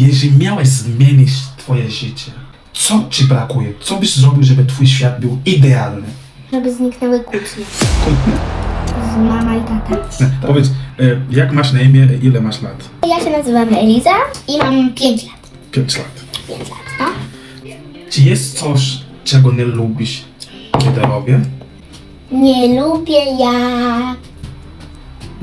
Jeżeli miałeś zmienić twoje życie, co ci brakuje? Co byś zrobił, żeby twój świat był idealny? Żeby zniknęły kłótnie. Z mama i tata. Powiedz, e, jak masz na imię, ile masz lat? Ja się nazywam Eliza i mam 5 lat. 5 lat. 5 lat, no. Czy jest coś, czego nie lubisz, kiedy robię? Nie lubię jak...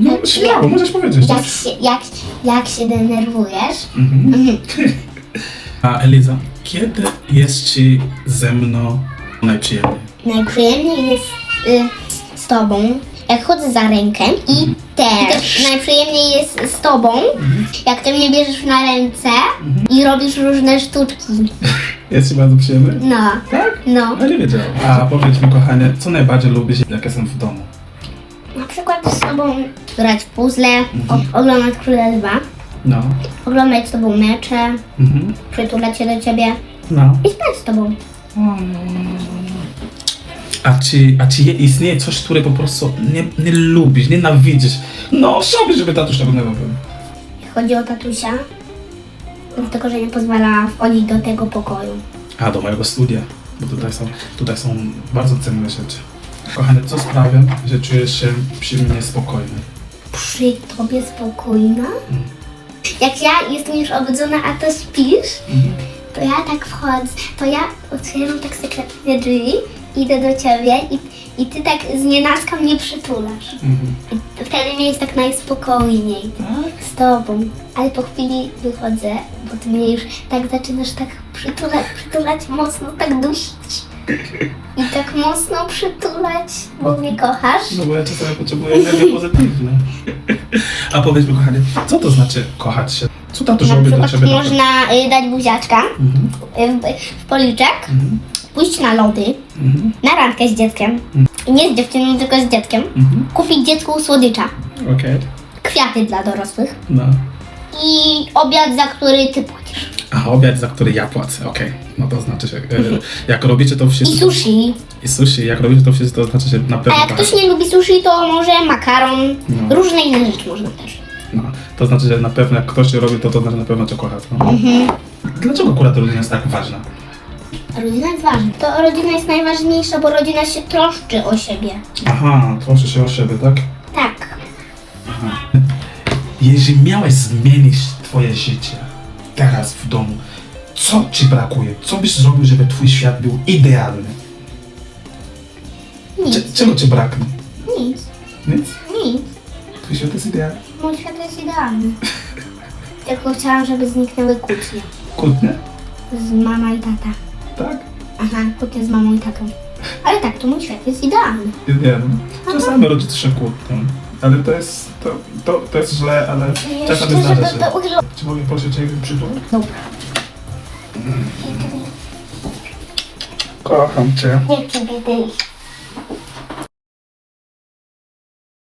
No, śmiało, możesz powiedzieć. Jak się, jak, jak się denerwujesz. Mhm. A Eliza, kiedy jest ci ze mną najprzyjemniej? Najprzyjemniej jest y, z tobą, jak chodzę za rękę i też najprzyjemniej jest z tobą, jak ty mnie bierzesz na ręce i robisz różne sztuczki. Jest ci bardzo przyjemny? No, Tak? no. No nie wiedziałem. A powiedz mi, kochanie, co najbardziej lubisz, jak jestem w domu? Na z tobą grać w puzzle, o, oglądać Króle Lwa, No. oglądać z tobą mecze, Mhm. przytulać się do ciebie No. i spać z tobą. A czy, a czy je- istnieje coś, które po prostu nie, nie lubisz, nienawidzisz? No, chciałbyś, żeby tatuś tego nie robił. Jak chodzi o tatusia, dlatego, że nie pozwala wchodzić do tego pokoju. A, do mojego studia, bo tutaj są, tutaj są bardzo cenne rzeczy. Kochany, co sprawia, że czujesz się przy mnie spokojny? Przy tobie spokojna? Jak ja jestem już obudzona, a ty śpisz, to ja tak wchodzę, to ja otwieram tak sekretnie drzwi, idę do ciebie i, i ty tak z nienacka mnie przytulasz. Mhm. I wtedy mi jest tak najspokojniej Tak? z tobą. Ale po chwili wychodzę, bo ty mnie już tak zaczynasz tak przytulać, przytulać mocno, tak dusić. I tak mocno przytulać, bo mnie kochasz. No bo ja czasami potrzebuję energii pozytywnej. A powiedz mi, kochanie, co to znaczy kochać się? Co tatuś robi dla przykład ciebie? można y, dać buziaczka Mhm. y, w, w policzek, Mhm. pójść na lody, Mhm. na randkę z dzieckiem. I nie z dziewczyną, tylko z dzieckiem. Mhm. Kupić dziecku słodycza, Okej. kwiaty dla dorosłych No. i obiad, za który ty płacisz. A obiad, za który ja płacę, okej. No to znaczy e, jak robicie to wszyscy... I sushi. I sushi, jak robicie to wszyscy, to znaczy się na pewno A jak kochacie. ktoś nie lubi sushi, to może makaron, No. różne inne rzeczy można też. No, to znaczy, że na pewno jak ktoś się robi, to to znaczy na pewno cię kocha. No. Mhm. Dlaczego akurat rodzina jest tak ważna? Rodzina jest ważna. To rodzina jest najważniejsza, bo rodzina się troszczy o siebie. Aha, troszczy się o siebie, tak? Tak. Jeżeli miałeś zmienić twoje życie teraz w domu, co ci brakuje? Co byś zrobił, żeby twój świat był idealny? Nic. Cze- czego ci braknie? Nic. Nic? Nic. Twój świat jest idealny. Mój świat jest idealny. Tylko chciałam, żeby zniknęły kłótnie. Kłótnie? Z mama i tata. Tak? Aha, kłótnie z mamą i tatą. Ale tak, to mój świat jest idealny. Idealny. Czasami rodzice się kłótnią. Ale to jest, to, to, to jest źle, ale czasami Szczerze, zdarza się. to wygląda... Czy mogę prosić o jeden przytul? Dobra. Kocham cię. Nie chcę iść.